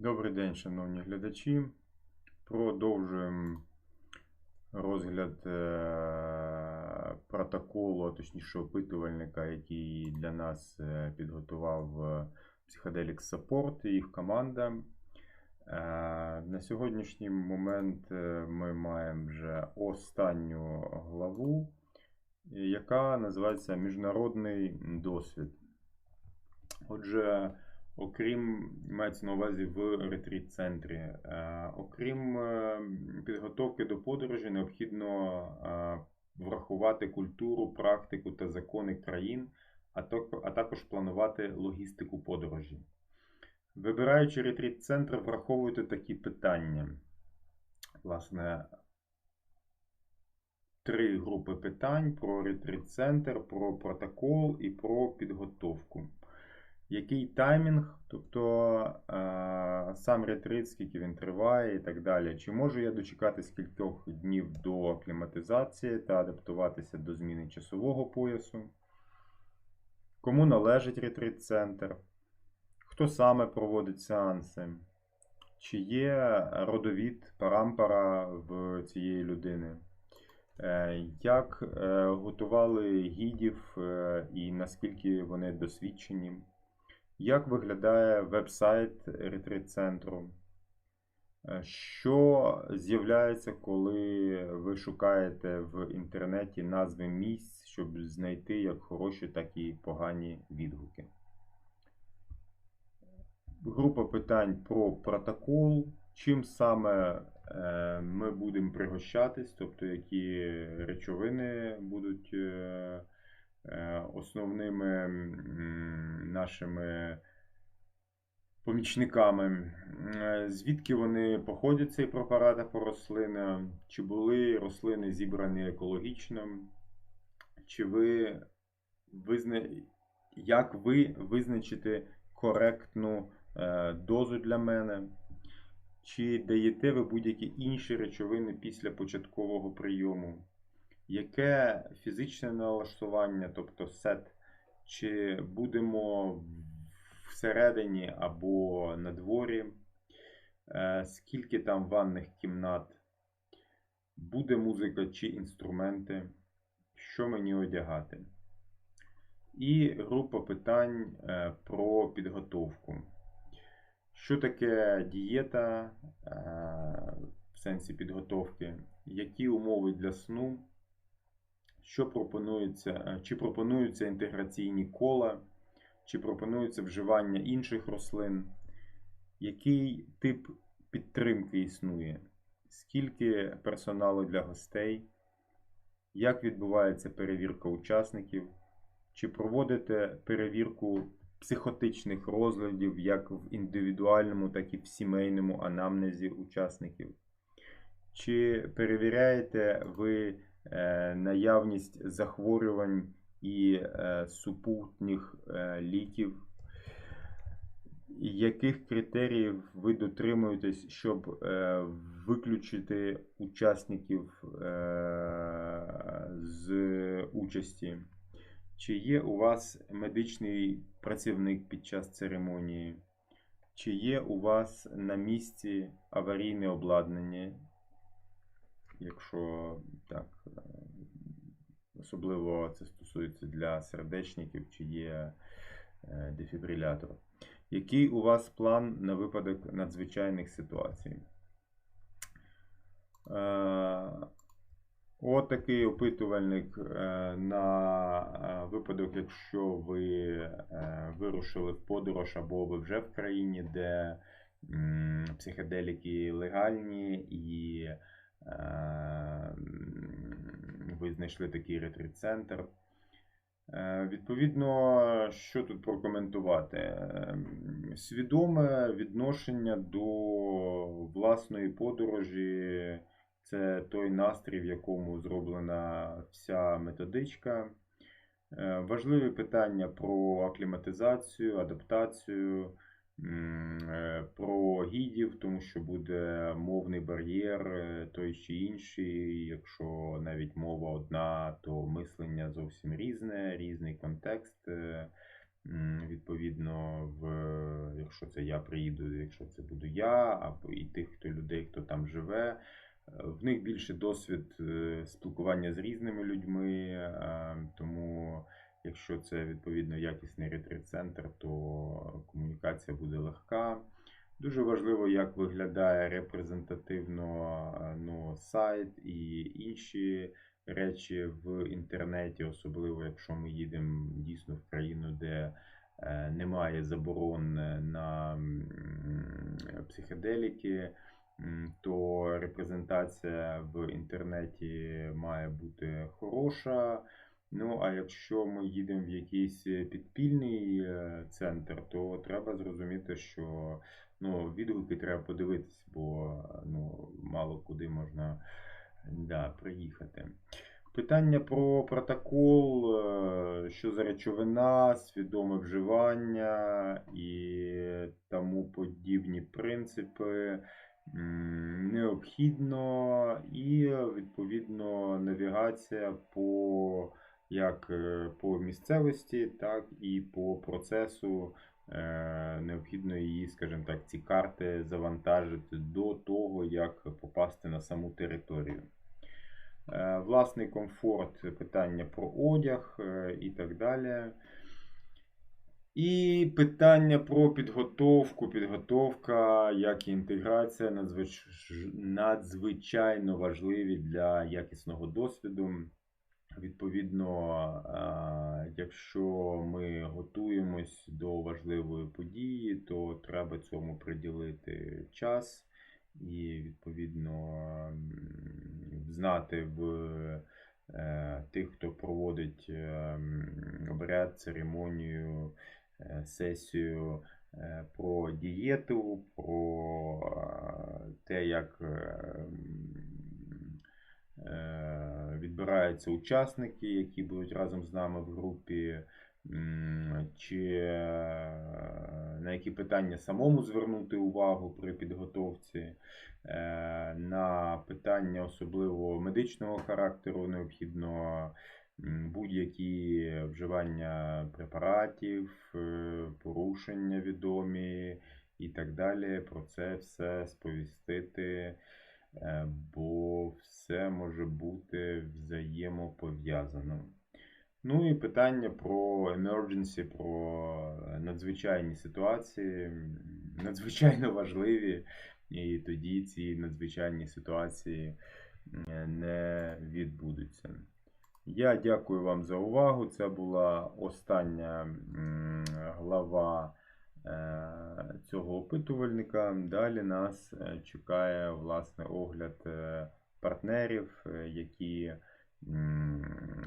Добрий день, шановні глядачі. Продовжуємо розгляд е, протоколу, а точніше опитувальника, який для нас е, підготував е, Psychedelic Support і їх команда. Е, На сьогоднішній момент е, ми маємо вже останню главу, яка називається Міжнародний досвід. Отже, Окрім, мається на увазі в ретріт-центрі. Е, Окрім е, підготовки до подорожі, необхідно е, врахувати культуру, практику та закони країн, а так- а також планувати логістику подорожі. Вибираючи ретріт-центр, враховуйте такі питання. Власне, три групи питань про ретріт-центр, про протокол і про підготовку. Який таймінг, тобто е, сам ретрит, скільки він триває і так далі. Чи можу я дочекатись кількох днів до акліматизації та адаптуватися до зміни часового поясу? Кому належить ретрит-центр? Хто саме проводить сеанси? Чи є родовід, парампара в цієї людини? Е, Як е, готували гідів і наскільки вони досвідчені? Як виглядає веб-сайт ретрит-центру? Що з'являється, коли ви шукаєте в інтернеті назви місць, щоб знайти як хороші, так і погані відгуки? Група питань про протокол. Чим саме е, ми будемо пригощатись, тобто які речовини будуть е, основними нашими помічниками. Е, Звідки вони походять цей препарат або рослини? Чи були рослини зібрані екологічно? Чи ви визна... як ви визначите коректну е, дозу для мене? Чи даєте ви будь-які інші речовини після початкового прийому? Яке фізичне налаштування, тобто сет, чи будемо всередині або на дворі? Е, Скільки там ванних кімнат? Буде музика чи інструменти? Що мені одягати? І група питань е, про підготовку. Що таке дієта е, в сенсі підготовки? Які умови для сну? Що пропонується, е, чи пропонуються інтеграційні кола, чи пропонується вживання інших рослин? Який тип підтримки існує? Скільки персоналу для гостей? Як відбувається перевірка учасників? Чи проводите перевірку психотичних розладів як в індивідуальному, так і в сімейному анамнезі учасників? Чи перевіряєте ви наявність захворювань і е, супутніх е, ліків? Яких критеріїв ви дотримуєтесь, щоб е, виключити учасників е, з участі? Чи є у вас медичний працівник під час церемонії? Чи є у вас на місці аварійне обладнання? Якщо так, е, особливо це стосується для сердечників, чи є е, дефібрилятор. Який у вас план на випадок надзвичайних ситуацій? Е, Отакий опитувальник е, на випадок, якщо ви вирушили в подорож або ви вже в країні, де психоделіки легальні, і ви знайшли такий ретрит-центр. Е, Відповідно, що тут прокоментувати? Ем, Свідоме відношення до власної подорожі це той настрій, в якому зроблена вся методичка. Е, Важливі питання про акліматизацію, адаптацію, про гідів, тому що буде мовний бар'єр, е, той чи інший. Якщо навіть мова одна, то мислення зовсім різне, різний контекст. Е, Відповідно, в якщо це я приїду, якщо це буду я, або і тих, хто людей, хто там живе. Е, В них більше досвід е, спілкування з різними людьми, е, якщо це відповідно якісний ретрит-центр, то комунікація буде легка. Дуже важливо, як виглядає репрезентативно е, ну, сайт і інші речі в інтернеті, особливо якщо ми їдемо дійсно в країну, де е, немає заборон на психоделіки, то репрезентація в інтернеті має бути хороша. Ну, а якщо ми їдемо в якийсь підпільний е, центр, то треба зрозуміти, що ну, відгуки треба подивитись, бо ну, мало куди можна да, приїхати. Питання про протокол, е, що за речовина, свідоме вживання і тому подібні принципи необхідно, і відповідно навігація по як е, по місцевості, так і по процесу. Е, Необхідно її, скажімо так, ці карти завантажити до того, як попасти на саму територію. Е, Власний комфорт, питання про одяг і так далі. І питання про підготовку. Підготовка, як і інтеграція надзвич... надзвичайно важливі для якісного досвіду. Відповідно, е, якщо ми готуємось до важливої події, то треба цьому приділити час і, відповідно, знати в е, тих, хто проводить е, обряд, церемонію, сесію про дієту, про те, як відбираються учасники, які будуть разом з нами в групі, чи е, на які питання самому звернути увагу при підготовці, е, на питання особливо медичного характеру необхідно будь-які вживання препаратів, е, порушення відомі і так далі. Про це все сповістити. Е, бо все може бути взаємопов'язано. Ну і питання про emergency, про надзвичайні ситуації, надзвичайно важливі, і тоді ці надзвичайні ситуації е, не відбудуться. Я дякую вам за увагу. Це була остання глава е, цього опитувальника. Далі нас е, чекає власне огляд е, партнерів, е, які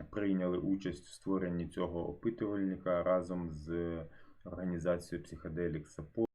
прийняли участь в створенні цього опитувальника разом з організацією Psychedelic Support.